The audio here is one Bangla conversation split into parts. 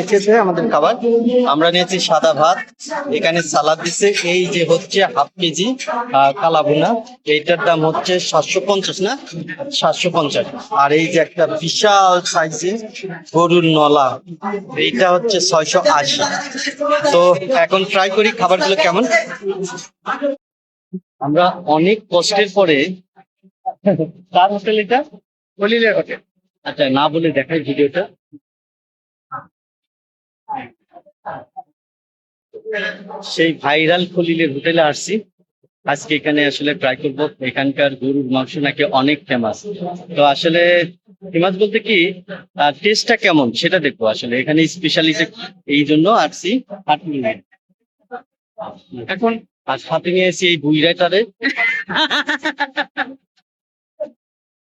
এসেছে আমাদের খাবার। আমরা নিয়েছি সাদা ভাত এখানে সালাদ দিছে। এই যে হচ্ছে হাফ কেজি আহ, কালাভুনা এইটার দাম হচ্ছে সাতশো পঞ্চাশ না? সাতশো পঞ্চাশ। আর এই যে একটা বিশাল সাইজে গরুর নলা এইটা হচ্ছে ছয়শো আশি। তো এখন ট্রাই করি খাবারগুলো কেমন। আমরা অনেক কষ্টের পরে কার হোটেল এটা? হোটেল। আচ্ছা না বলে দেখাই ভিডিওটা। সেই ভাইরাল খলিলের হোটেলে আসছি। আজকে এখানে আসলে ট্রাই করব। এখানকার গরুর মাংস নাকি অনেক ফেমাস তো আসলে ফেমাস বলতে কি টেস্টটা কেমন সেটা দেখব। আসলে এখানে স্পেশালিটি এই জন্য আসছি। এখন আর সাথে নিয়ে এসেছি এই বুইরাটারে।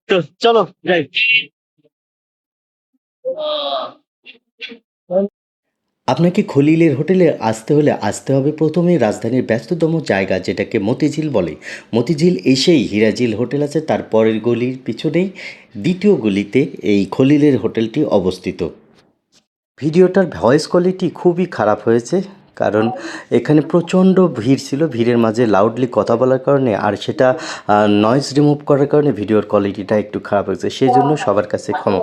তো চলো, যাই। আপনাকে খলিলের হোটেলে আসতে হলে আসতে হবে প্রথমে রাজধানীর ব্যস্ততম জায়গা যেটাকে মতিঝিল বলে। মতিঝিল এসেই হিরাঝিল হোটেল আছে, তার পরের গলির পিছনেই দ্বিতীয় গলিতে এই খলিলের হোটেলটি অবস্থিত। ভিডিওটার ভয়েস কোয়ালিটি খুবই খারাপ হয়েছে, কারণ এখানে প্রচণ্ড ভিড় ছিল, ভিড়ের মাঝে লাউডলি কথা বলার কারণে, আর সেটা নয়েজ রিমুভ করার কারণে ভিডিওর কোয়ালিটিটা একটু খারাপ হয়েছে সেই জন্য সবার কাছে ক্ষমা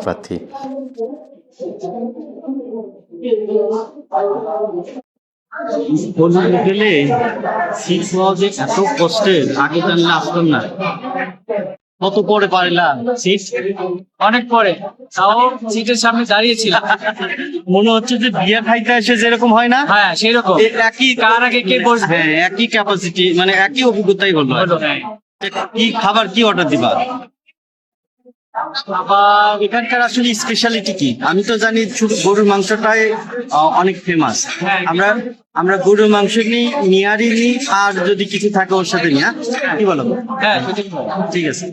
সিট পাওয়া যে এত কষ্টের আগে জানলে আসতাম না। কত পরে পারলাম? সিট অনেক পরে। তাও সিটের সামনে দাঁড়িয়েছিলাম। মনে হচ্ছে যে বিয়ে খাইতে এসে যেরকম হয় না? হ্যাঁ সেরকম। একই কার আগে কে বসবে? হ্যাঁ একই ক্যাপাসিটি মানে একই অভিজ্ঞতাই হলো। হলো, হ্যাঁ। কি খাবার কি অর্ডার দিবা? আবার এখানকার আসলে স্পেশালিটি কি? আমি তো জানি গরুর মাংসটাই অনেক ফেমাস হ্যাঁ। আমরা আমরা গরুর মাংস নিই নিয়ারি নিই আর যদি কিছু থাকে ওর সাথে নিয়া কি বলো? হ্যাঁ বলো। ঠিক আছে।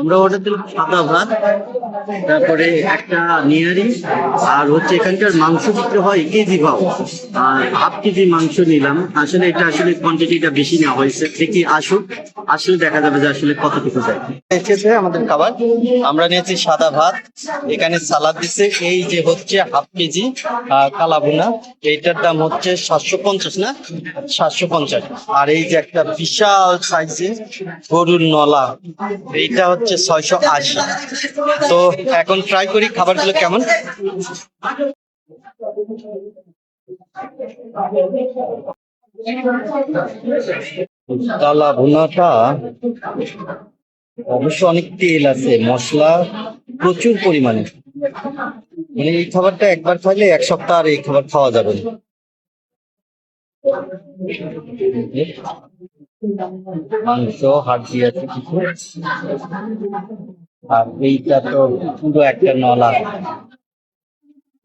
আমরা অর্ডার দিলাম সাদা ভাত তারপরে একটা নিয়ারি আর হচ্ছে এখানকার মাংস বিক্রি হয় কেজি ভাও। আর হাফ কেজি মাংস নিলাম। আসলে এটা আসলে কোয়ান্টিটিটা বেশি নেওয়া হয়েছে। দেখি আসুক। আসলে দেখা যাবে যে আসলে কতটুকু যায়। এসেছে আমাদের খাবার। আমরা নিয়েছি সাদা ভাত এখানে সালাদ দিছে। এই যে হচ্ছে হাফ কেজি আহ, কালাভুনা এইটার দাম হচ্ছে সাতশো পঞ্চাশ না? সাতশো পঞ্চাশ। আর এই যে একটা বিশাল সাইজে গরুর নলা এইটা হচ্ছে ছয়শো আশি। তো এখন ট্রাই করি খাবারগুলো কেমন। কালা ভুনাটা, অবশ্য অনেক তেল আছে, মশলা প্রচুর পরিমাণে। মানে এই খাবারটা একবার খাইলে এক সপ্তাহ আর এই খাবার খাওয়া যাবে না। মাংস আছে কিছু। আর এইটা তো পুরো একটা নলা।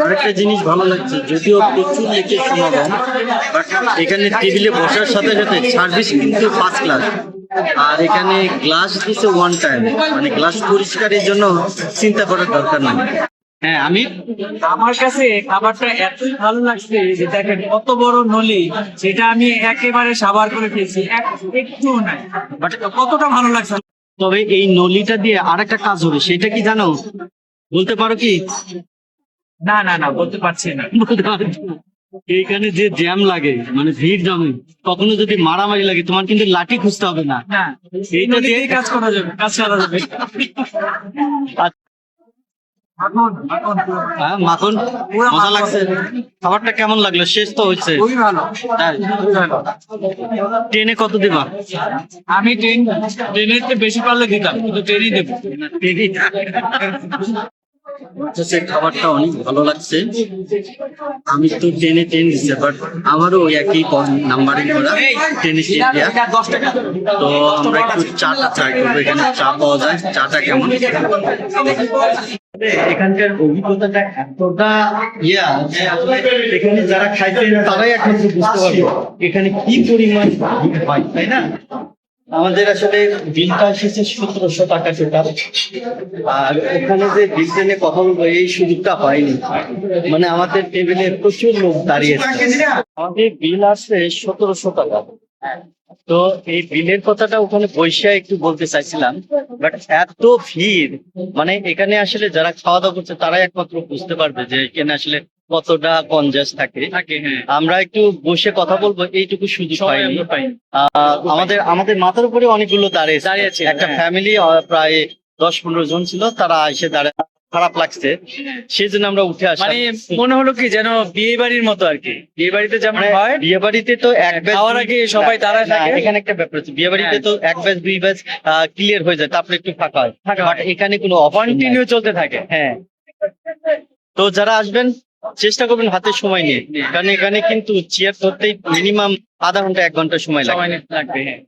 আরেকটা জিনিস ভালো লাগছে যদিও প্রচুর লেকের সমাগম এখানে টেবিলে বসার সাথে সাথে সার্ভিস কিন্তু ফার্স্ট ক্লাস আর এখানে গ্লাস দিছে ওয়ান টাইম মানে গ্লাস পরিষ্কারের জন্য চিন্তা করার দরকার নাই হ্যাঁ আমি আমার কাছে খাবারটা এতই ভালো লাগছে যে দেখেন কত বড় নলি সেটা আমি একেবারে সাবার করে ফেলছি একটু নাই। বাট কতটা ভালো লাগছে। তবে এই নলিটা দিয়ে আরেকটা কাজ হবে সেটা কি জানো? বলতে পারো কি? না না না বলতে পারছি না। এইখানে যে জ্যাম লাগে মানে ভিড় জমে কখনো যদি মারামারি লাগে তোমার কিন্তু লাঠি খুঁজতে হবে না। না এই নলি দিয়েই কাজ করা যাবে কাজ করা যাবে। পুরো। হ্যাঁ মাখন। পুরো মজা লাগছে। খাবারটা কেমন লাগল? শেষ তো ভালো। ট্রেনে কত দিবা? আমি ট্রেন ট্রেনের বেশি পারলে দিতাম কিন্তু ট্রেনই দেবো। হচ্ছে খাবারটা অনেক ভালো লাগছে। আমি তো টেনে টেন দিচ্ছে বাট আমারও ওই একই নাম্বারিং করা দেওয়া তো আমরা একটু চাটা ট্রাই করব। এখানে চা পাওয়া যায়। চাটা কেমন? এখানকার অভিজ্ঞতাটা এতটা ইয়া এখানে যারা তারাই একমাত্র বুঝতে পারবে এখানে কি পরিমাণ হয়, তাই না? আমাদের আসলে বিলটা এসেছে সতেরোশো টাকা টোটাল। আর ওখানে যে বিল টেনে কথা বলব, এই সুযোগটা হয়নি মানে আমাদের টেবিলে প্রচুর লোক দাঁড়িয়ে আছে আমাদের বিল আসছে সতেরোশো টাকা। তো এই বিলের কথাটা ওখানে বৈশা একটু বলতে চাইছিলাম বাট এত ভিড় মানে এখানে আসলে যারা খাওয়া দাওয়া করছে তারাই একমাত্র বুঝতে পারবে যে এখানে আসলে কতটা কনজাস থাকে। হ্যাঁ। আমরা একটু বসে কথা বলব এইটুকু সুযোগ পাইনি। আমাদের আমাদের মাথার উপরে অনেকগুলো দাঁড়িয়ে দাঁড়িয়ে ছিল, একটা। ফ্যামিলি প্রায় দশ পনেরো জন ছিল তারা এসে দাঁড়িয়ে। খারাপ লাগছে। সেই জন্য আমরা উঠে আসি মানে মনে হলো কি যেন বিয়ে বাড়ির মতো আর কি। বিয়ে বাড়িতে যেমন মানে হয় বিয়ে বাড়িতে তো এক ব্যাচ খাওয়ার আগে সবাই দাঁড়ায় থাকে। এখানে একটা ব্যাপার আছে বিয়ে বাড়িতে হ্যাঁ। তো এক ব্যাচ দুই ব্যাচ ক্লিয়ার হয়ে যায় তারপরে একটু ফাঁকা হয়। বাট এখানে কোনো কন্টিনিউ চলতে থাকে। হ্যাঁ। তো যারা আসবেন চেষ্টা করবেন হাতে সময় নিয়ে। কারণ এখানে কিন্তু চেয়ার ধরতেই মিনিমাম আধা ঘণ্টা এক ঘণ্টা সময় লাগে লাগবে হ্যাঁ।